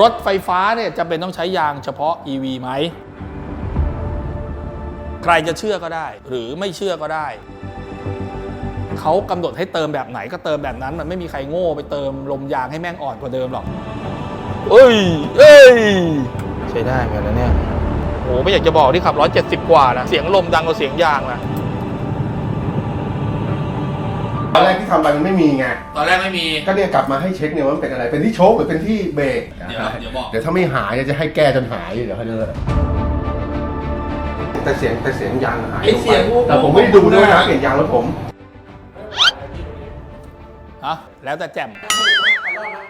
รถไฟฟ้าเนี่ยจะเป็นต้องใช้ยางเฉพาะ EV ไหม ใครจะเชื่อก็ได้ หรือไม่เชื่อก็ได้ เขากำหนดให้เติมแบบไหนก็เติมแบบนั้น มันไม่มีใครโง่ไปเติมลมยางให้แม่งอ่อนกว่าเดิมหรอก เอ้ย เอ้ย ใช้ได้เหมือนกันนะเนี่ยโอ้ไม่อยากจะบอกที่ขับ 170 กว่านะ เสียงลมดังกว่าเสียงยางนะ ที่ทำไปมันไม่มีไง ตอนแรกไม่มี ก็เนี่ยกลับมาให้เช็คเนี่ยว่ามันเป็นอะไร เป็นที่โชคหรือเป็นที่เบรกเดี๋ยวเดี๋ยวบอก เดี๋ยวถ้าไม่หายเนี่ยจะให้แก้จนหายเดี๋ยวเขาจะแต่เสียงแต่เสียงยางหายไอ้เสียงแต่ผมไม่ได้ดูด้วยนะเปลี่ยนยางรถผมฮะแล้วแต่แจ่ม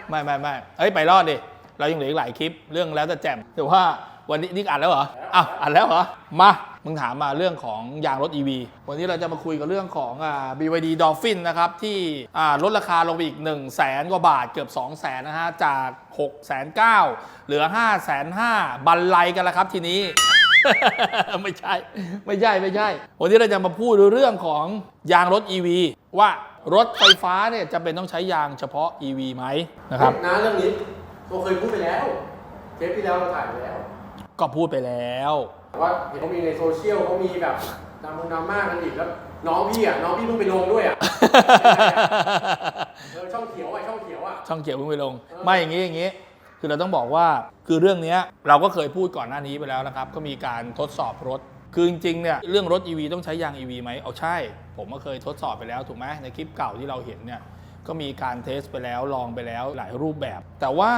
ไม่ไม่ไม่เอ้ยไปรอดดิ เรายังเหลืออีกหลายคลิปเรื่องแล้วแต่แจ่มแต่ว่าวันนี้นี่อ่านแล้วเหรออ้าวอ่านแล้วเหรอ มา มึงถามมาเรื่องของยางรถ EV วันนี้เราจะมาคุยกับเรื่องของอ่า BYD Dolphin นะครับ ที่อ่าลดราคาลงไปอีก 1 0 0 0 0แสนกว่าบาทเกือบ2 0 0แสนนะฮะ จาก 6 9 0 0 0เหลือ 5 5 0 0 0บันไลกันแล้วครับทีนี้ไม่ใช่ ไม่ใช่ ไม่ใช่ วันนี้เราจะมาพูดเรื่องของยางรถ EV ว่ารถไฟฟ้าเนี่ยจะเป็นต้องใช้ยางเฉพาะ EV ไหมนะครับนะเรื่องนี้เราเคยพูดไปแล้ว เทปที่แล้วเราถ่ายไปแล้ว ก็พูดไปแล้ว ว่าเห็นเขามีในโซเชียลเขามีแบบดราม่งดราม่ากันอีกแล้ว น้องพี่อะน้องพี่เพิ่งไปลงด้วยอะเออช่องเขียวอะช่องเขียวอะ ช่องเขียวเพิ่งไปลงเออไม่อย่างนี้อย่างนี้ คือเราต้องบอกว่าคือเรื่องเนี้ยเราก็เคยพูดก่อนหน้านี้ไปแล้วนะครับ ก็มีการทดสอบรถคือจริงๆเนี่ยเรื่องรถ EV ต้องใช้ยาง EV ไหมเอาใช่ ผมก็เคยทดสอบไปแล้วถูกไหมในคลิปเก่าที่เราเห็นเนี่ย ก็มีการเทสไปแล้วลองไปแล้วหลายรูปแบบ แต่ว่า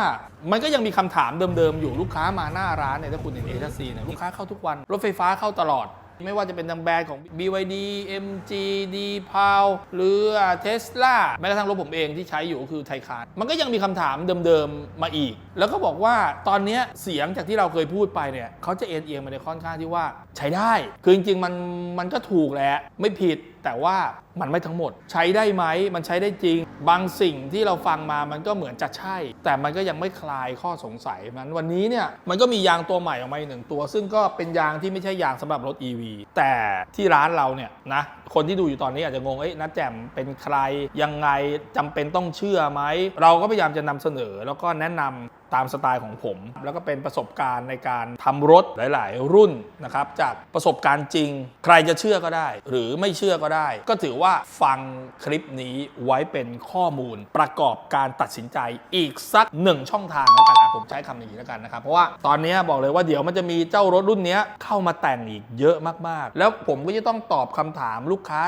มันก็ยังมีคำถามเดิมๆ อยู่ลูกค้ามาหน้าร้านเนี่ยถ้าคุณเห็นเอทัซีเนี่ยลูกค้าเข้าทุกวัน รถไฟฟ้าเข้าตลอด ไม่ว่าจะเป็นทางแบรนด์ของ BYD MG D p a l หรือเทสลาแม้กระทั่งรถผมเองที่ใช้อยู่ก็คือไทคานมันก็ยังมีคำถามเดิมๆมาอีก แล้วก็บอกว่าตอนนี้เสียงจากที่เราเคยพูดไปเนี่ยเขาจะเอ็นเอียงมาในค่อนข้างที่ว่าใช้ได้ คือจริงๆมันมันก็ถูกแหละไม่ผิดแต่ว่ามันไม่ทั้งหมด ใช้ได้ไหมมันใช้ได้จริง บางสิ่งที่เราฟังมามันก็เหมือนจะใช่ แต่มันก็ยังไม่คลายข้อสงสัยมันวันนี้เนี่ยมันก็มียางตัวใหม่ออกมาหนึ่งตัว ซึ่งก็เป็นยางที่ไม่ใช่ยางสำหรับรถ EV แต่ที่ร้านเราเนี่ยนะคนที่ดูอยู่ตอนนี้อาจจะงงเอ้ยนัดแจ่มเป็นใครยังไงจำเป็นต้องเชื่อไหมเราก็พยายามจะนำเสนอแล้วก็แนะนำ ตามสไตล์ของผม แล้วก็เป็นประสบการณ์ในการทำรถหลาย ๆ รุ่นนะครับจากประสบการณ์จริง ใครจะเชื่อก็ได้ หรือไม่เชื่อก็ได้ ก็ถือว่าฟังคลิปนี้ไว้เป็นข้อมูลประกอบการตัดสินใจอีกสักหนึ่งช่องทางแล้วกัน ผมใช้คำอย่างนี้แล้วกันนะครับ เพราะว่าตอนนี้บอกเลยว่าเดี๋ยวมันจะมีเจ้ารถรุ่นนี้เข้ามาแต่งอีกเยอะมากๆ แล้วผมก็จะต้องตอบคำถามลูกค้า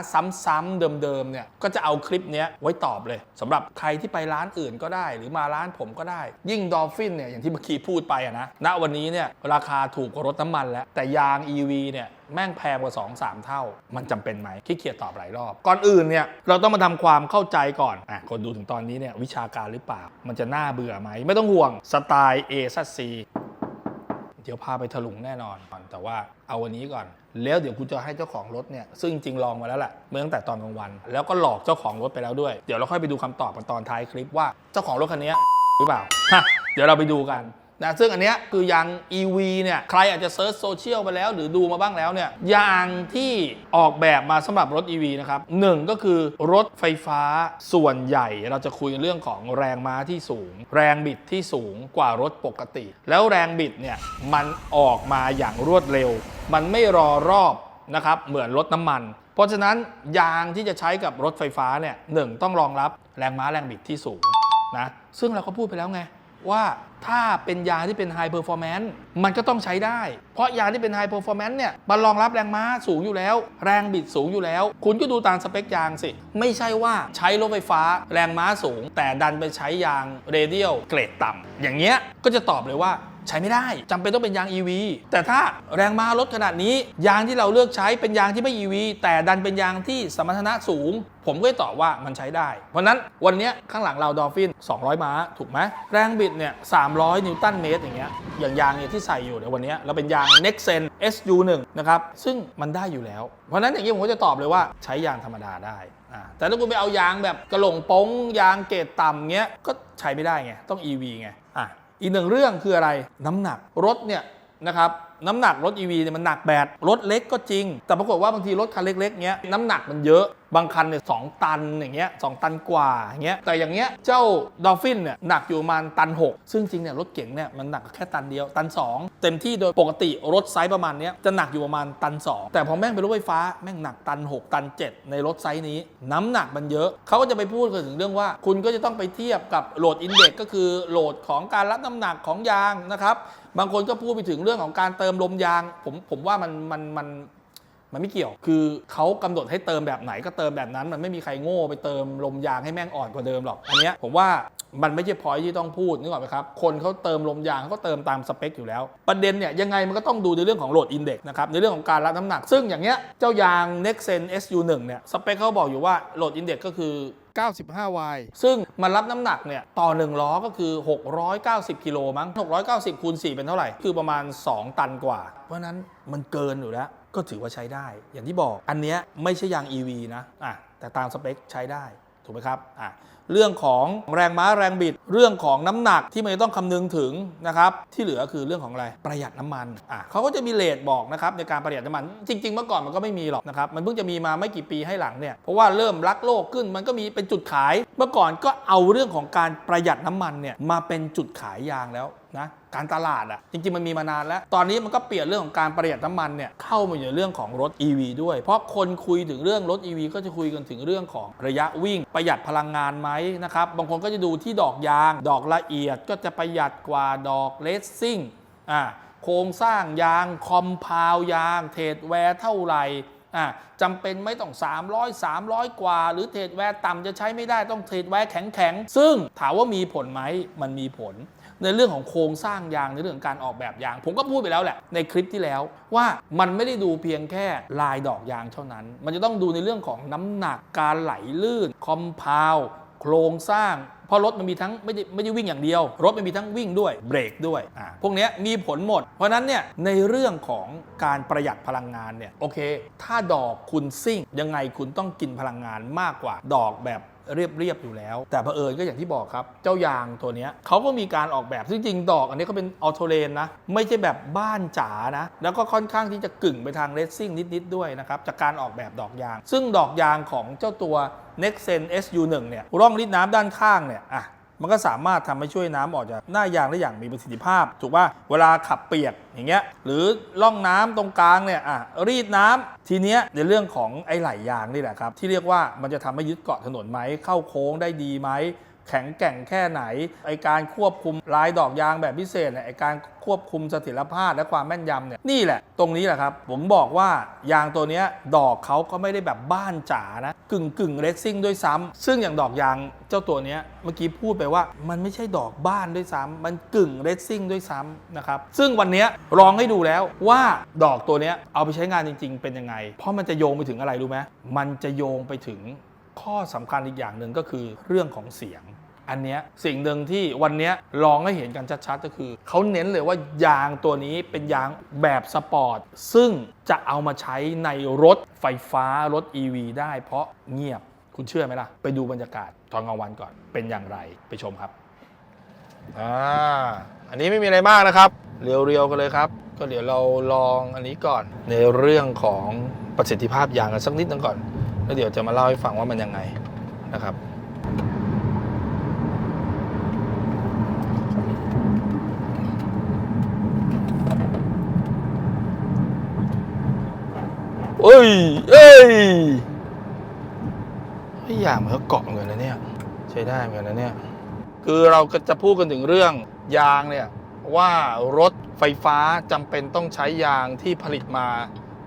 ซ้ำๆเดิมๆเนี่ยก็จะเอาคลิปนี้ไว้ตอบเลยสำหรับใครที่ไปร้านอื่นก็ได้ หรือมาร้านผมก็ได้ ยิ่งดอลฟินเนี่ยอย่างที่เมื่อกี้พูดไปอะนะณวันนี้เนี่ยราคาถูกกว่ารถน้ำมันแล้วแต่ยาง EV เนี่ยแม่งแพงกว่า 2-3 เท่า มันจำเป็นไหมขี้เกียจตอบหลายรอบ ก่อนอื่นเนี่ยเราต้องมาทำความเข้าใจก่อนอะคนดูถึงตอนนี้เนี่ยวิชาการหรือเปล่า มันจะน่าเบื่อไหม ไม่ต้องห่วงสไตล์ A ซัส C เดี๋ยวพาไปถลุงแน่นอนแต่ว่าเอาวันนี้ก่อน แล้วเดี๋ยวกูจะให้เจ้าของรถเนี่ยซึ่งจริงๆลองมาแล้วแหละเมื่อตั้งแต่ตอนกลางวัน แล้วก็หลอกเจ้าของรถไปแล้วด้วย เดี๋ยวเราค่อยไปดูคำตอบกันตอนท้ายคลิปว่าเจ้าของรถคันนี้หรือเปล่าเดี๋ยวเราไปดูกัน นะซึ่งอันเนี้ยคือยาง EV เนี่ยใครอาจจะเซิร์ชโซเชียลไปแล้ว หรือดูมาบ้างแล้วเนี่ยยางที่ออกแบบมาสำหรับรถ EV นะครับหนึ่งก็คือรถไฟฟ้าส่วนใหญ่ เราจะคุยเรื่องของแรงม้าที่สูง แรงบิดที่สูงกว่ารถปกติ แล้วแรงบิดเนี่ยมันออกมาอย่างรวดเร็ว มันไม่รอรอบนะครับเหมือนรถน้ำมัน เพราะฉะนั้นยางที่จะใช้กับรถไฟฟ้าเนี่ยหนึ่งต้องรองรับแรงม้าแรงบิดที่สูงนะซึ่งเราก็พูดไปแล้วไง ว่าถ้าเป็นยาที่เป็นไฮเปอร์ฟอร์แมนซ์มันก็ต้องใช้ได้ เพราะยาที่เป็นไฮเปอร์ฟอร์แมนซ์เนี่ยมันรองรับแรงม้าสูงอยู่แล้ว แรงบิดสูงอยู่แล้ว คุณก็ดูตามสเปคยางสิ ไม่ใช่ว่าใช้รถไฟฟ้าแรงม้าสูง แต่ดันไปใช้ยางเรเดียลเกรดต่ำอย่างเงี้ยก็จะตอบเลยว่า ใช้ไม่ได้จำเป็นต้องเป็นยาง EV แต่ถ้าแรงม้าลดขนาดนี้ ยางที่เราเลือกใช้เป็นยางที่ไม่ EV แต่ดันเป็นยางที่สมรรถนะสูง ผมก็จะตอบว่ามันใช้ได้ เพราะนั้นวันนี้ข้างหลังเราดอฟฟิน 200 ม้า ถูกไหมแรงบิดเนี่ย 300 นิวตันเมตรอย่างเงี้ยอย่างยางเนี่ยที่ใส่อยู่ในวันนี้เราเป็นยาง Nexen SU1 นะครับซึ่งมันได้อยู่แล้ว เพราะนั้นอย่างนี้ผมก็จะตอบเลยว่าใช้ยางธรรมดาได้แต่ถ้าคุณไปเอายางแบบกระหลงป้งยางเกรดต่ำเงี้ยก็ใช้ไม่ได้ไงต้อง EV ไงอะ อีกหนึ่งเรื่องคืออะไรน้ำหนักรถเนี่ยนะครับ น้ำหนักรถ EV เนี่ยมันหนักแบดรถเล็กก็จริง แต่ปรากฏว่าบางทีรถคันเล็กๆเงี้ยน้ำหนักมันเยอะบางคันเนี่ยสองตันอย่างเงี้ยสองตันกว่าอย่างเงี้ยแต่อย่างเงี้ยเจ้าดอลฟินเนี่ยหนักอยู่ประมาณตัน 6 ซึ่งจริงเนี่ยรถเก๋งเนี่ยมันหนักแค่ตันเดียวตัน 2 เต็มที่โดยปกติรถไซส์ประมาณเนี้ยจะหนักอยู่ประมาณตัน 2 แต่พอแม่งเป็นรถไฟฟ้าแม่งหนักตัน 6 ตัน 7 ในรถไซส์นี้ น้ำหนักมันเยอะเขาก็จะไปพูดกันถึงเรื่องว่า คุณก็จะต้องไปเทียบกับโหลดอินเด็กก็คือโหลดของการรับน้ำหนักของยางนะครับ บางคนก็พูดไปถึงเรื่องของการเติมลมยาง ผมผมว่ามันมันมันมันไม่เกี่ยว คือเขากำหนดให้เติมแบบไหนก็เติมแบบนั้น มันไม่มีใครโง่ไปเติมลมยางให้แม่งอ่อนกว่าเดิมหรอก อันเนี้ยผมว่า มันไม่ใช่พอยที่ต้องพูดนึกออกไหมครับ คนเขาเติมลมยางเขาก็เติมตามสเปคอยู่แล้ว ประเด็นเนี่ยยังไงมันก็ต้องดูในเรื่องของโหลดอินเด็กนะครับในเรื่องของการรับน้ำหนัก ซึ่งอย่างเงี้ยเจ้ายาง Nexen SU1 เนี่ยสเปคเขาบอกอยู่ว่าโหลดอินเด็กก็คือ 95Y ซึ่งมันรับน้ำหนักเนี่ยต่อ 1 ล้อก็คือ 690 กิโลมั้ง 690 คูณ 4 เป็นเท่าไหร่ คือประมาณ 2 ตันกว่า เพราะฉะนั้นมันเกินอยู่แล้ว ก็ถือว่าใช้ได้ อย่างที่บอก อันเนี้ยไม่ใช่ยาง EV นะอะแต่ตามสเปคใช้ได้ ถูกไหมครับอะ เรื่องของแรงม้าแรงบิด เรื่องของน้ำหนักที่มันจะต้องคำนึงถึงนะครับ ที่เหลือคือเรื่องของอะไรประหยัดน้ำมันอะเขาก็จะมีเลทบอกนะครับในการประหยัดน้ำมัน จริง ๆ เมื่อก่อนมันก็ไม่มีหรอกนะครับ มันเพิ่งจะมีมาไม่กี่ปีให้หลังเนี่ยเพราะว่าเริ่มรักโลกขึ้นมันก็มีเป็นจุดขาย เมื่อก่อนก็เอาเรื่องของการประหยัดน้ำมันเนี่ยมาเป็นจุดขายยางแล้ว นะการตลาดอะจริงๆมันมีมานานแล้ว ตอนนี้มันก็เปลี่ยนเรื่องของการประหยัดน้ำมันเนี่ยเข้ามาอยู่ในเรื่องของรถ EV ด้วย เพราะคนคุยถึงเรื่องรถ EV ก็จะคุยกันถึงเรื่องของระยะวิ่ง ประหยัดพลังงานไหมนะครับบางคนก็จะดูที่ดอกยาง ดอกละเอียดก็จะประหยัดกว่าดอกเลสซิ่งอ่าโครงสร้างยางคอมพาวยาง เทรดแวร์เท่าไหร่อะจำเป็นไม่ต้อง 300 300 กว่า หรือเทรดแวร์ต่ำจะใช้ไม่ได้ต้องเทรดแวร์แข็งๆซึ่งถามว่ามีผลไหมมันมีผล ในเรื่องของโครงสร้างยางในเรื่องการออกแบบยาง ผมก็พูดไปแล้วแหละในคลิปที่แล้วว่ามันไม่ได้ดูเพียงแค่ลายดอกยางเท่านั้น มันจะต้องดูในเรื่องของน้ำหนักการไหลลื่นคอมพาวโครงสร้างเพราะรถมันมีทั้งไม่ได้ไม่ได้วิ่งอย่างเดียว รถมันมีทั้งวิ่งด้วยเบรกด้วยอ่าพวกนี้มีผลหมด เพราะนั้นเนี่ยในเรื่องของการประหยัดพลังงานเนี่ยโอเค ถ้าดอกคุณซิ่งยังไงคุณต้องกินพลังงานมากกว่าดอกแบบ เรียบๆอยู่แล้ว แต่เผอิญก็อย่างที่บอกครับ เจ้ายางตัวนี้เขาก็มีการออกแบบซึ่งจริงๆดอกอันนี้ก็เป็นออโตเลนนะ ไม่ใช่แบบบ้านจ๋านะ แล้วก็ค่อนข้างที่จะกึ่งไปทางเรซซิ่งนิดๆด้วยนะครับ จากการออกแบบดอกยาง ซึ่งดอกยางของเจ้าตัว Nexen SU1 เนี่ยร่องริดน้ำด้านข้างเนี่ยอะ มันก็สามารถทำให้ช่วยน้ำออกจากหน้ายางได้อย่างมีประสิทธิภาพ ถูกป่ะเวลาขับเปียกอย่างเงี้ยหรือล่องน้ำตรงกลางเนี่ยอะรีดน้ำทีเนี้ยในเรื่องของไอ้ไหลยางนี่แหละครับที่เรียกว่ามันจะทำให้ยึดเกาะถนนไหมเข้าโค้งได้ดีไหม แข็งแกร่งแค่ไหนไอการควบคุมลายดอกยางแบบพิเศษเนี่ยไอการควบคุมเสถียรภาพและความแม่นยำเนี่ยนี่แหละ ตรงนี้แหละครับ ผมบอกว่ายางตัวนี้ดอกเขาก็ไม่ได้แบบบ้านจ๋านะกึ่งกึ่งเรซซิ่งด้วยซ้ำซึ่งอย่างดอกยางเจ้าตัวนี้เมื่อกี้พูดไปว่ามันไม่ใช่ดอกบ้านด้วยซ้ำมันกึ่งเรซซิ่งด้วยซ้ำนะครับซึ่งวันนี้ลองให้ดูแล้วว่าดอกตัวนี้เอาไปใช้งานจริง ๆ เป็นยังไง เพราะมันจะโยงไปถึงอะไรรู้ไหมมันจะโยงไปถึง ข้อสำคัญอีกอย่างหนึ่งก็คือเรื่องของเสียง อันเนี้ยสิ่งหนึ่งที่วันนี้ลองให้เห็นกันชัดๆก็คือ เขาเน้นเลยว่ายางตัวนี้เป็นยางแบบสปอร์ต ซึ่งจะเอามาใช้ในรถไฟฟ้ารถ EV ได้เพราะเงียบคุณเชื่อไหมล่ะ ไปดูบรรยากาศตอนกลางวันก่อนเป็นอย่างไรไปชมครับอ่าอันนี้ไม่มีอะไรมากนะครับ เรียวๆกันเลยครับ ก็เดี๋ยวเราลองอันนี้ก่อนในเรื่องของประสิทธิภาพยางกันสักนิดนึงก่อน แล้วเดี๋ยวจะมาเล่าให้ฟังว่ามันยังไงนะครับเอ้ย เอ้ยไอ้ยางมันก็เกาะเหมือนกันนะเนี่ย ใช้ได้เหมือนกันนะเนี่ย คือเราก็จะพูดกันถึงเรื่องยางเนี่ย ว่ารถไฟฟ้าจำเป็นต้องใช้ยางที่ผลิตมา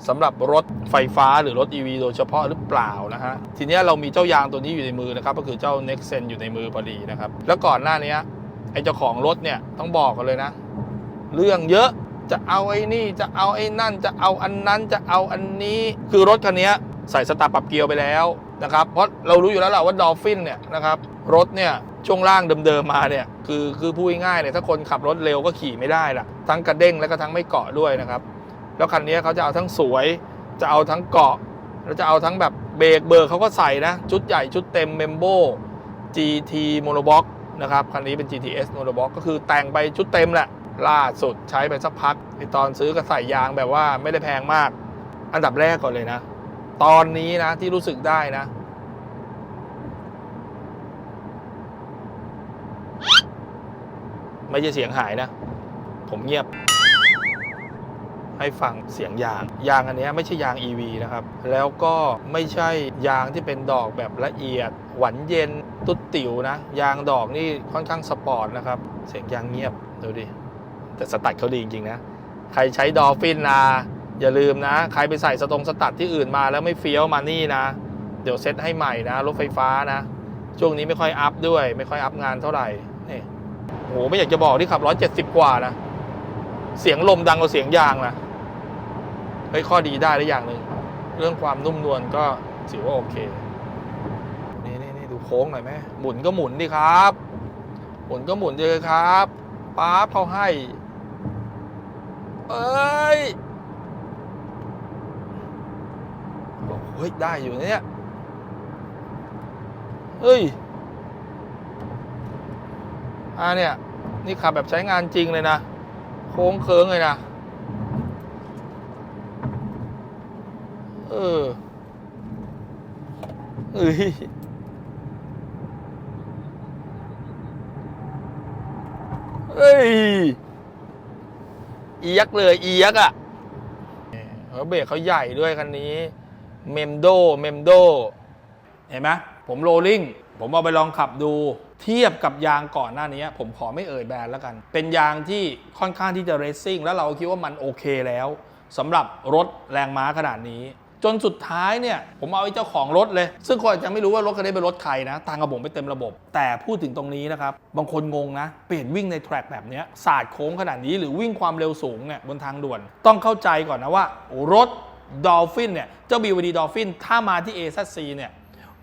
สำหรับรถไฟฟ้าหรือรถ EV โดยเฉพาะหรือเปล่านะฮะ ทีนี้เรามีเจ้ายางตัวนี้อยู่ในมือนะครับ ก็คือเจ้า Nexen อยู่ในมือพอดีนะครับ แล้วก่อนหน้านี้ไอ้เจ้าของรถเนี่ยต้องบอกกันเลยนะ เรื่องเยอะจะเอาไอ้นี่จะเอาไอ้นั่น จะเอาอันนั้นจะเอาอันนี้ คือรถคันนี้ใส่สตาร์ปรับเกียร์ไปแล้วนะครับ เพราะเรารู้อยู่แล้วแหละว่าดอลฟินเนี่ยนะครับรถเนี่ยช่วงล่างเดิมๆมาเนี่ยคือคือพูดง่ายๆเนี่ยถ้าคนขับรถเร็วก็ขี่ไม่ได้ละทั้งกระเด้งแล้วก็ทั้งไม่เกาะด้วยนะครับ แล้วคันนี้เขาจะเอาทั้งสวย จะเอาทั้งเกาะ แล้วจะเอาทั้งแบบเบรกเบอร์เขาก็ใส่นะ ชุดใหญ่ชุดเต็มเมมโบ GT Monobox นะครับ คันนี้เป็น GTS Monobox ก็คือแต่งไปชุดเต็มแหละ ล่าสุดใช้ไปสักพักไอตอนซื้อก็ใส่ยางแบบว่าไม่ได้แพงมาก อันดับแรกก่อนเลยนะ ตอนนี้นะที่รู้สึกได้นะ ไม่ใช่เสียงหายนะ ผมเงียบ ให้ฟังเสียงยาง ยางอันนี้ไม่ใช่ยาง EV นะครับ แล้วก็ไม่ใช่ยางที่เป็นดอกแบบละเอียด หวานเย็นตุ๊ดติ๋วนะ ยางดอกนี่ค่อนข้างสปอร์ตนะครับ เสียงยางเงียบดูดิ แต่สตัดเขาดีจริงๆนะ ใครใช้ดอลฟินนะอย่าลืมนะ ใครไปใส่สตรงสตัดที่อื่นมาแล้วไม่เฟี้ยวมานี่นะ เดี๋ยวเซ็ตให้ใหม่นะรถไฟฟ้านะ ช่วงนี้ไม่ค่อยอัพด้วย ไม่ค่อยอัพงานเท่าไหร่นี่โหไม่อยากจะบอกที่ขับ 170 กว่านะ เสียงลมดังกว่าเสียงยางนะ ฮ้ยข้อดีได้ได้อย่างหนึ่งเรื่องความนุ่มนวลก็ถือว่าโอเคนี่นี่นี่ดูโค้งหน่อยไหมหมุนก็หมุนดิครับ หมุนก็หมุนเลยครับป๊าบเขาให้ เอ้ยโอ้โหเฮ้ยได้อยู่นะเนี่ยเฮ้ยอ่าเนี่ย นี่ขับแบบใช้งานจริงเลยนะ โค้งเคิงเลยนะ เออเอ้ยเอ้ยอียกเลยอียกอะเออเบรกเขาใหญ่ด้วยคันนี้ เมมโด เมมโด เห็นไหมผมโรลลิ่ง ผมเอาไปลองขับดู เทียบกับยางก่อนหน้านี้ ผมขอไม่เอ่ยแบรนด์แล้วกัน เป็นยางที่ค่อนข้างที่จะเรซซิ่ง แล้วเราคิดว่ามันโอเคแล้วสำหรับรถแรงม้าขนาดนี้ จนสุดท้ายเนี่ยผมเอาไอ้เจ้าของรถเลย ซึ่งคนอาจจะไม่รู้ว่ารถคันนี้เป็นรถใครนะตังกับผมไปเต็มระบบ แต่พูดถึงตรงนี้นะครับ บางคนงงนะ เปลี่ยนวิ่งในแทร็กแบบนี้ศาสตร์โค้งขนาดนี้หรือวิ่งความเร็วสูงเนี่ยบนทางด่วน ต้องเข้าใจก่อนนะว่ารถดอลฟินเนี่ยเจ้า BYD Dolphin ถ้ามาที่ AZC เนี่ย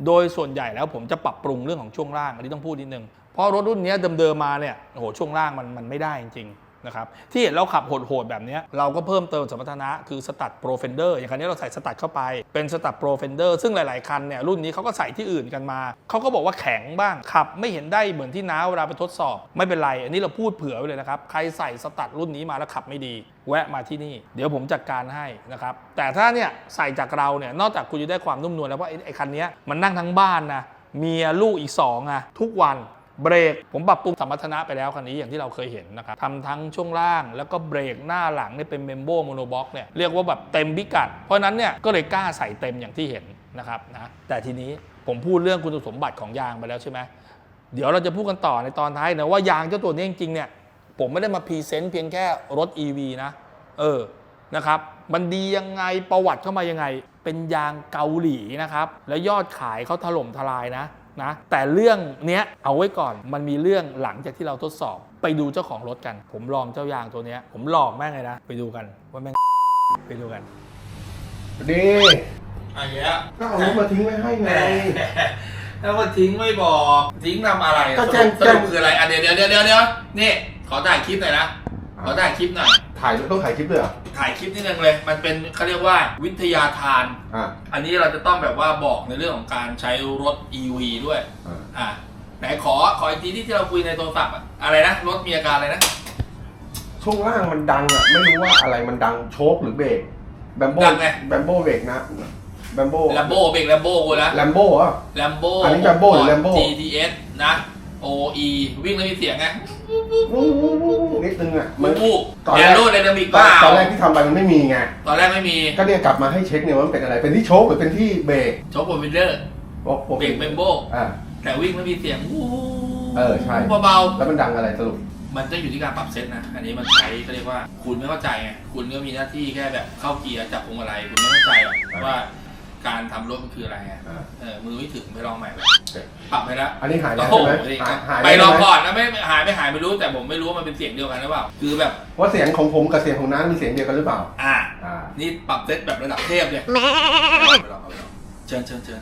โดยส่วนใหญ่แล้วผมจะปรับปรุงเรื่องของช่วงล่างอันนี้ต้องพูดนิดนึงเพราะรถรุ่นเนี้ยเดิมๆมาเนี่ยโอ้โหช่วงล่างมันมันไม่ได้จริง นะครับที่เห็นเราขับโหดๆแบบนี้เราก็เพิ่มเติมสมรรถนะคือสตัดโปรเฟนเดอร์อย่างคันนี้เราใส่สตัดเข้าไปเป็นสตัดโปรเฟนเดอร์ซึ่งหลายๆคันเนี่ยรุ่นนี้เขาก็ใส่ที่อื่นกันมา เขาก็บอกว่าแข็งบ้างขับ ไม่เห็นได้เหมือนที่น้าเวลาไปทดสอบ ไม่เป็นไร อันนี้เราพูดเผื่อไว้เลยนะครับ ใครใส่สตัดรุ่นนี้มาแล้วขับไม่ดี แวะมาที่นี่ เดี๋ยวผมจัดการให้นะครับแต่ถ้าเนี่ยใส่จากเราเนี่ยนอกจากคุณจะได้ความนุ่มนวลแล้วว่าไอ้ไอ้คันนี้มันนั่งทั้งบ้านนะเมียลูกอีก2อะทุกวัน เบรกผมปรับปรุงสมรรถนะไปแล้วคันนี้อย่างที่เราเคยเห็นนะครับทำทั้งช่วงล่างแล้วก็เบรกหน้าหลังเนี่ยเป็นเมมโบโมโนบ็อกเนี่ยเรียกว่าแบบเต็มพิกัด เพราะฉะนั้นเนี่ยก็เลยกล้าใส่เต็มอย่างที่เห็นนะครับนะแต่ทีนี้ผมพูดเรื่องคุณสมบัติของยางไปแล้วใช่ไหมเดี๋ยวเราจะพูดกันต่อในตอนท้ายนะว่ายางเจ้าตัวนี้จริงๆเนี่ยผมไม่ได้มาพรีเซนต์เพียงแค่รถ EV นะ เออนะครับมันดียังไงประวัติเข้ามายังไง เป็นยางเกาหลีนะครับ แล้วยอดขายเขาถล่มทลายนะ นะแต่เรื่องเนี้ยเอาไว้ก่อนมันมีเรื่องหลังจากที่เราทดสอบ ไปดูเจ้าของรถกัน ผมลองเจ้ายางตัวเนี้ยผมหลอกแม่งเลยนะไปดูกันว่าแม่งไปดูกันดีไอ้เนี้ยก็เอารถมาทิ้งไว้ให้ไง แล้วมาทิ้งไม่บอก ทิ้งทำอะไรก็แจ้งสรุปคืออะไรอะเดี๋ยวเดี๋ยวเดี๋ยวเดี๋ยวเดี๋ยวนี่ขอถ่ายคลิปหน่อยนะ ขอถ่ายคลิปหน่อย ถ่ายต้องถ่ายคลิปด้วยเหรอ ถ่ายคลิปนิดนึงเลย มันเป็นเขาเรียกว่าวิทยาทาน อ่า อันนี้เราจะต้องแบบว่าบอกในเรื่องของการใช้รถ EV ด้วย อ่า อ่า ไหนขอขออีกทีที่ที่เราคุยในโทรศัพท์อะอะไรนะ รถมีอาการอะไรนะ ช่วงล่างมันดังอะ ไม่รู้ว่าอะไรมันดังโชคหรือเบรกแบมโบดังไง แบมโบเบรกนะแบมโบแลมโบเบรกแลมโบกูนะแลมโบอะแลมโบอันนี้ Lambo หรือ Lambo GTS นะ OE วิ่งแล้วมีเสียงไงนิดนึงอะมูบูตอนแอแรกโรไดนามิกตเปอนล่าตอนแรกที่ทำไปมันไม่มีไง ตอนแรกไม่มีก็เนี่ยกลับมาให้เช็คเนี่ยว่ามันเป็นอะไร เป็นที่โชคหรือเป็นที่เบรกโชคบนวินเดอร์โอ้โหเบรกเบมโบอ่า แต่วิ่งแล้วมีเสียงวู้เออใช่ เบาแล้วมันดังอะไรสรุป ๆมันจะอยู่ที่การปรับเซตนะ อันนี้มันใช้เขาเรียกว่าคุณไม่เข้าใจไงคุณก็มีหน้าที่แค่แบบเข้าเกียร์จับพวงมาลัยคุณไม่เข้าใจหรอกอ่าว่า การทำรถมันคืออะไรอะอ่า เออมือไม่ถึงไปลองใหม่เลยโอเคปรับไปแล้วอันนี้หายแล้วโอ้โหใช่ไหมหายหายไปแล้วลองใช่ไหมก่อนนะไม่ไม่หายไม่หายไม่รู้แต่ผมไม่รู้ว่ามันเป็นเสียงเดียวกันหรือเปล่า คือแบบ ว่าเสียงของผมกับเสียงของน้ามีเสียงเดียวกันหรือเปล่า อ่า อ่า นี่ปรับเซตแบบระดับเทพเนี่ยไปลองเอาไปลองเชิญเชิญเชิญ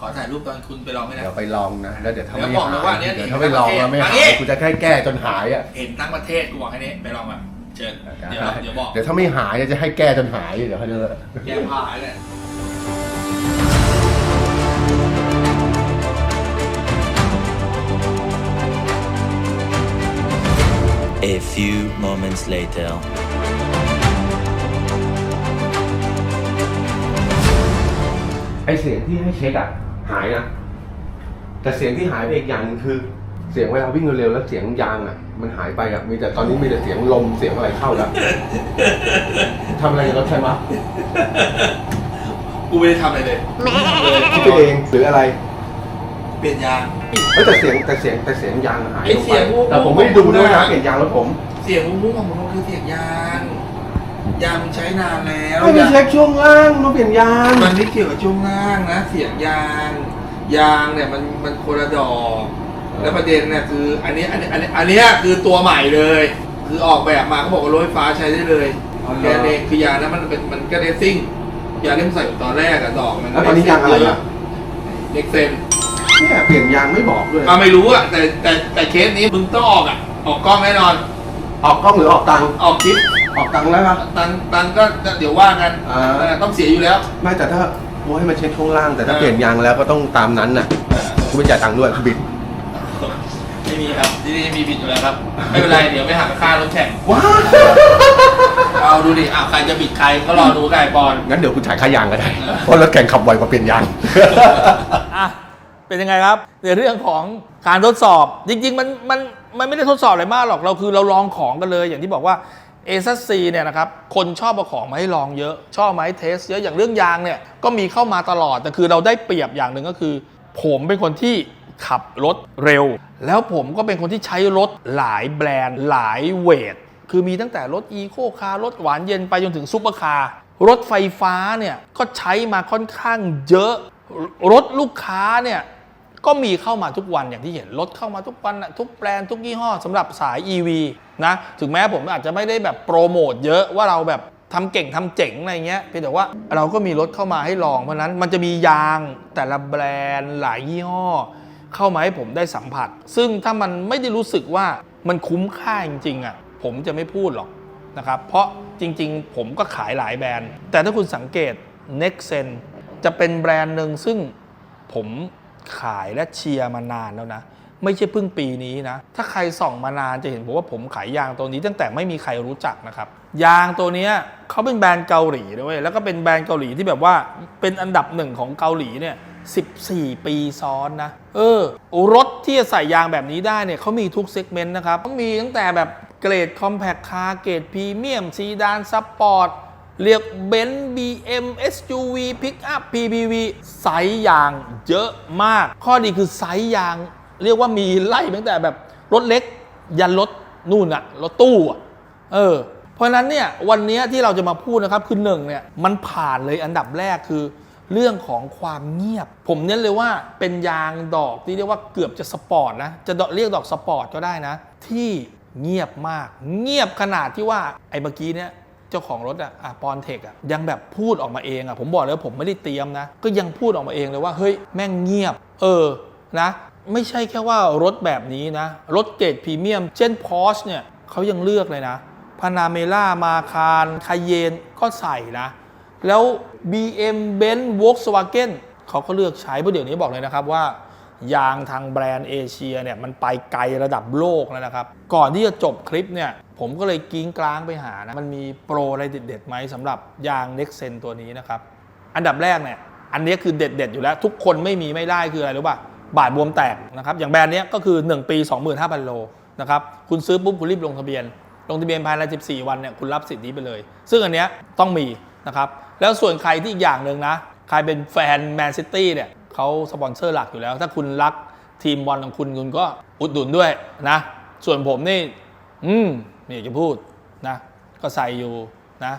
ขอถ่ายรูปตอนคุณไปลองไหมนะ เดี๋ยวไปลองนะ แล้วเดี๋ยวถ้าเดี๋ยวไม่บอกเลยว่าหายเนี่ยเดี๋ยวถ้าไปลองแล้วไม่มาหานี่ยกูจะแค่แก้จนหายอะเห็นทั้งประเทศกูบอกแค่นี้ไปลองมาเชิญเดี๋ยวเดี๋ยวบอกเดี๋ยวถ้าไม่หายจะให้แก้จนหายเดี๋ยวเขาจะแก้ผ้าเลย few moments later. ไอเสียงที่ให้เช็คอะหายนะแต่เสียงที่หายไปอีกอย่างหนึงคือ เสียงเวลาวิ่งเร็วๆแล้วเสียงยางอะมันหายไปอะมีแต่ตอนนี้มีแต่เสียงลมเสียงอะไรเข้าแล้วทำอะไรกับรถใช่ไหมกูไม่ได้ทำอะไรเลยคิดไปเองหรืออะไรเปลี่ยนยางเอ้ยแต่เสียงแต่เสียงแต่เสียงยางหายไอ้ลงเสีไปยงวูบแต่ผมไม่ได้ดูด้วยนะเปลี่ยนยางรถผมเสียงมุ้งๆของผมคือเสียงยางยางมันใช้นานแล้วไม่ไปเช็คช่วงล่างมาเปลี่ยนยางมันไม่เกี่ยวกับช่วงล่างนะ เสียงยางยางเนี่ยมันมันคนละดอกแล้วประเด็นเนี่ยคือ อันนี้อันนี้อันนี้อันเนี้ยคือตัวใหม่เลย คือออกแบบมาเขาบอกว่ารถไฟฟ้าใช้ได้เลยแค่นี้คือยางนั้นมันเป็นมันก็เรซิ่งยางที่มันใส่ตอนแรกอะดอกมันแล้วตอนนี้ยางอะไรอะเล็กเซน เนี่ยเปลี่ยนยางไม่บอกด้วยอะไม่รู้อะแต่แต่แต่เคสนี้มึงต้องออกอะออกกล้องแน่นอน ออกกล้องหรือออกตังค์ออกคลิปออกตังค์แล้วปะ ตันตันก็เดี๋ยวว่ากันอ่า เออต้องเสียอยู่แล้วไม่แต่ถ้าโอ้ให้มาเช็คช่วงล่างแต่ถ้าเออเปลี่ยนยางแล้วก็ต้องตามนั้นน่ะกูไม่จ่ายตังค์ด้วยบิดไม่มีครับที่นี่มีบิดอยู่แล้วครับ ไม่เป็นไรเดี๋ยวไปหักค่ารถแข่งว้าเอาดูดิอ้าวใครจะบิดใครก็รอดูไก่ปอนงั้นเดี๋ยวกูจ่ายค่ายางก็ได้เพราะรถแข่งขับไวกว่าเปลี่ยนยาง อะ เป็นยังไงครับ ในเรื่องของการทดสอบ จริง ๆ มันมันมันไม่ได้ทดสอบอะไรมากหรอกเราคือเราลองของกันเลยอย่างที่บอกว่าเอซัสซีเนี่ยนะครับคนชอบเอาของมาให้ลองเยอะชอบมาให้เทสเยอะอย่างเรื่องยางเนี่ยก็มีเข้ามาตลอดแต่คือเราได้เปรียบอย่างหนึ่งก็คือ ผมเป็นคนที่ขับรถเร็ว แล้วผมก็เป็นคนที่ใช้รถหลายแบรนด์หลายเวท คือมีตั้งแต่รถอีโคคาร์รถหวานเย็นไปจนถึงซุปเปอร์คาร์รถไฟฟ้าเนี่ยก็ใช้มาค่อนข้างเยอะ รถลูกค้าเนี่ย ก็มีเข้ามาทุกวันอย่างที่เห็นรถเข้ามาทุกวันทุกแบรนด์ทุกยี่ห้อสำหรับสาย EV นะถึงแม้ผมอาจจะไม่ได้แบบโปรโมทเยอะว่าเราแบบทำเก่งทำเจ๋งอะไรเงี้ยเพียงแต่ว่าเราก็มีรถเข้ามาให้ลองเพราะนั้นมันจะมียางแต่ละแบรนด์หลายยี่ห้อ เข้ามาให้ผมได้สัมผัส ซึ่งถ้ามันไม่ได้รู้สึกว่ามันคุ้มค่าจริงๆอะผมจะไม่พูดหรอกนะครับเพราะจริงๆ ผมก็ขายหลายแบรนด์ แต่ถ้าคุณสังเกต Nexen จะเป็นแบรนด์หนึ่งซึ่งผม ขายและเชียร์มานานแล้วนะ ไม่ใช่เพิ่งปีนี้นะ ถ้าใครส่องมานานจะเห็นผมว่าผมขายยางตัวนี้ตั้งแต่ไม่มีใครรู้จักนะครับ ยางตัวนี้เขาเป็นแบรนด์เกาหลีด้วยแล้วก็เป็นแบรนด์เกาหลีที่แบบว่าเป็นอันดับหนึ่งของเกาหลีเนี่ย14 ปีซ้อนนะ เออ รถที่จะใส่ยางแบบนี้ได้เนี่ยเขามีทุกเซกเมนต์นะครับเขามีตั้งแต่แบบเกรดคอมแพคคาร์เกรดพรีเมียมซีดานซับปอร์ต เรียกเบนซ์ BM SUV Pick Up PPV ไซส์ยางเยอะมาก ข้อดีคือไซส์ยาง เรียกว่ามีไล่ตั้งแต่แบบรถเล็ก ยันรถนู่นอะรถตู้อะเออ เพราะฉะนั้นเนี่ยวันนี้ที่เราจะมาพูดนะครับคือหนึ่งเนี่ยมันผ่านเลยอันดับแรกคือเรื่องของความเงียบ ผมเน้นเลยว่าเป็นยางดอกที่เรียกว่าเกือบจะสปอร์ตนะ จะเรียกดอกสปอร์ตก็ได้นะ ที่เงียบมาก เงียบขนาดที่ว่าไอ้เมื่อกี้เนี่ย จ้าของรถอะอะปอนเทคอะยังแบบพูดออกมาเองอะผมบอกเลยว่าผมไม่ได้เตรียมนะ ก็ยังพูดออกมาเองเลยว่าเฮ้ยแม่งเงียบ เออนะ ไม่ใช่แค่ว่ารถแบบนี้นะ รถเกรดพรีเมียม เช่นพอชเนี่ยเขายังเลือกเลยนะพานาเมล่ามาคารคาเยนก็ใส่นะ แล้ว BM Benz Volkswagen เขาก็เลือกใช้เพราะเดี๋ยวนี้บอกเลยนะครับว่า ยางทางแบรนด์เอเชียเนี่ยมันไปไกลระดับโลกแล้วนะครับ ก่อนที่จะจบคลิปเนี่ยผมก็เลยกิ้งกลางไปหานะมันมีโปรอะไรเด็ดๆไหมสำหรับยาง Nexen ตัวนี้นะครับ อันดับแรกเนี่ยอันนี้คือเด็ด ๆ อยู่แล้ว ทุกคนไม่มีไม่ได้คืออะไรรู้ป่ะบาทบวมแตกนะครับอย่างแบรนด์เนี้ยก็คือ 1 ปี 25,000 โลนะครับคุณซื้อปุ๊บคุณรีบลงทะเบียน ลงทะเบียนภายใน 14 วันเนี่ยคุณรับสิทธิ์นี้ไปเลย ซึ่งอันเนี้ยต้องมีนะครับแล้วส่วนใครที่อีกอย่างหนึ่งนะใครเป็นแฟนแมนซิตี้เนี่ย เขาสปอนเซอร์หลักอยู่แล้ว ถ้าคุณรักทีมบอลของคุณคุณก็อุดหนุนด้วยนะ ส่วนผมนี่ อืมไม่ยจะพูดนะ ก็ใส่อยู่นะ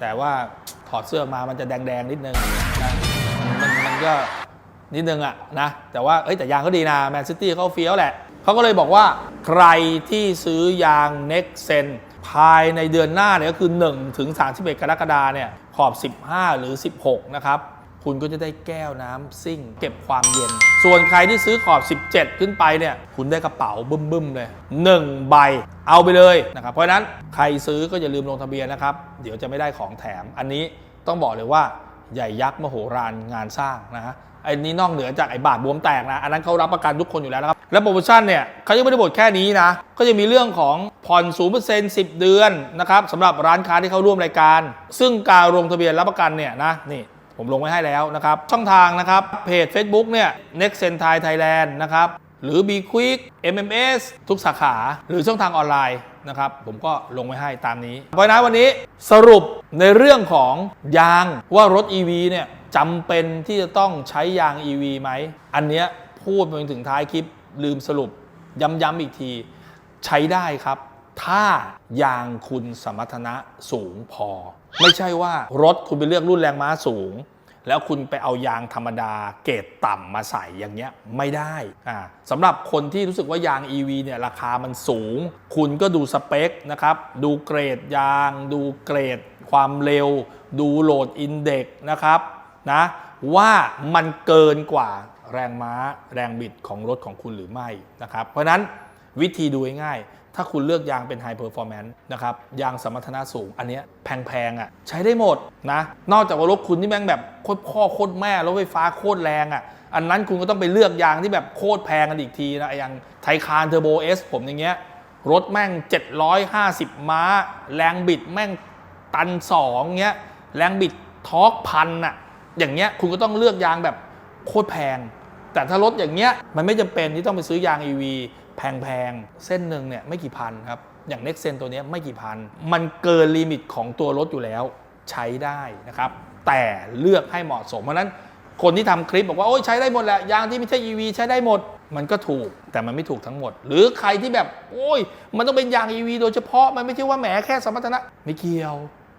แต่ว่าถอดเสื้อมามันจะแดงๆนิดนึงนะมันมันก็นิดนึงอะนะ แต่ว่าเอ้ยแต่ยางก็ดีนะแมนซิตี้เขาเฟี้ยวแหละเขาก็เลยบอกว่าใครที่ซื้อยาง Nexen ภายในเดือนหน้าเนี่ยก็คือ1ถึง31 กรกฎาเนี่ยขอบ 15 หรือ 16 นะครับ คุณก็จะได้แก้วน้ำซิ่ง เก็บความเย็น ส่วนใครที่ซื้อขอบ 17 ขึ้นไปเนี่ย คุณได้กระเป๋าบึ้มๆเลย 1 ใบ เอาไปเลยนะครับ เพราะนั้นใครซื้อก็อย่าลืมลงทะเบียนนะครับ เดี๋ยวจะไม่ได้ของแถม อันนี้ต้องบอกเลยว่าใหญ่ยักษ์มโหฬารงานสร้างนะฮะไอ้นี้นอกเหนือจากไอ้บาทบวมแตกนะ อันนั้นเขารับประกันทุกคนอยู่แล้วนะครับ และโปรโมชั่นเนี่ยเขายังไม่ได้บทแค่นี้นะ ก็จะมีเรื่องของผ่อน0% 10เดือนนะครับสำหรับร้านค้าที่เข้าร่วมรายการ ซึ่งการลงทะเบียนรับประกันเนี่ยนะนี่ ผมลงไว้ให้แล้วนะครับ ช่องทางนะครับ เพจ Facebook เนี่ย Next Sen Thai Thailand นะครับ หรือ B Quick MMS ทุกสาขา หรือช่องทางออนไลน์นะครับ ผมก็ลงไว้ให้ตามนี้ เพราะนั้นวันนี้สรุปในเรื่องของยางว่ารถ EV เนี่ยจำเป็นที่จะต้องใช้ยาง EV ไหม อันเนี้ยพูดมาถึงท้ายคลิปลืมสรุปย้ำๆอีกที ใช้ได้ครับ ถ้ายางคุณสมรรถนะสูงพอ ไม่ใช่ว่ารถคุณไปเลือกรุ่นแรงม้าสูง แล้วคุณไปเอายางธรรมดาเกรดต่ำมาใส่อย่างเงี้ยไม่ได้อ่าสำหรับคนที่รู้สึกว่ายาง EV เนี่ยราคามันสูง คุณก็ดูสเปคนะครับ ดูเกรดยาง ดูเกรดความเร็ว ดูโหลดอินเด็กนะครับนะว่ามันเกินกว่าแรงม้าแรงบิดของรถของคุณหรือไม่นะครับ เพราะนั้นวิธีดูง่ายๆ ถ้าคุณเลือกยางเป็นไฮเพอร์ฟอร์แมนซ์นะครับยางสมรรถนะสูง อันเนี้ยแพงๆอะใช้ได้หมดนะ นอกจากว่ารถคุณที่แม่งแบบโคตรพ่อโคตรแม่รถไฟฟ้าโคตรแรงอะอันนั้นคุณก็ต้องไปเลือกยางที่แบบโคตรแพงกันอีกทีนะอย่างไทคานเทอร์โบเอสผมอย่างเงี้ยรถแม่ง 750 ม้า แรงบิดแม่งตันสองเงี้ยแรงบิดทอร์กพันอะอย่างเงี้ยคุณก็ต้องเลือกยางแบบโคตรแพง แต่ถ้ารถอย่างเงี้ยมันไม่จำเป็นที่ต้องไปซื้อยาง EV แพงๆ เส้นหนึ่งเนี่ยไม่กี่พันครับ อย่าง Next Sen ตัวนี้ไม่กี่พัน มันเกินลิมิตของตัวรถอยู่แล้วใช้ได้นะครับ แต่เลือกให้เหมาะสม เพราะนั้นคนที่ทำคลิปบอกว่า โอ้ยใช้ได้หมดแหละยางที่ไม่ใช่ EV ใช้ได้หมด มันก็ถูกแต่มันไม่ถูกทั้งหมด หรือใครที่แบบ โอ้ย มันต้องเป็นยาง EV โดยเฉพาะมันไม่ใช่ว่าแหมแค่สมรรถนะไม่เกี่ยว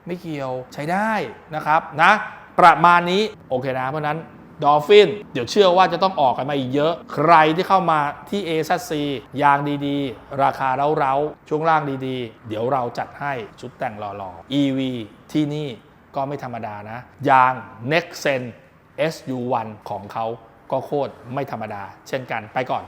ไม่เกี่ยวใช้ได้นะครับนะ ประมาณนี้โอเคนะเพราะนั้น ดอฟฟินเดี๋ยวเชื่อว่าจะต้องออกกันมาอีกเยอะ ใครที่เข้ามาที่ a อซัสยางดีๆ ราคาเร้าๆ ช่วงล่างดีๆ เดี๋ยวเราจัดให้ชุดแต่งหล่อๆ EV ที่นี่ก็ไม่ธรรมดานะ ยาง Nexen SU1 ของเขาก็โคตรไม่ธรรมดา เช่นกันไปก่อน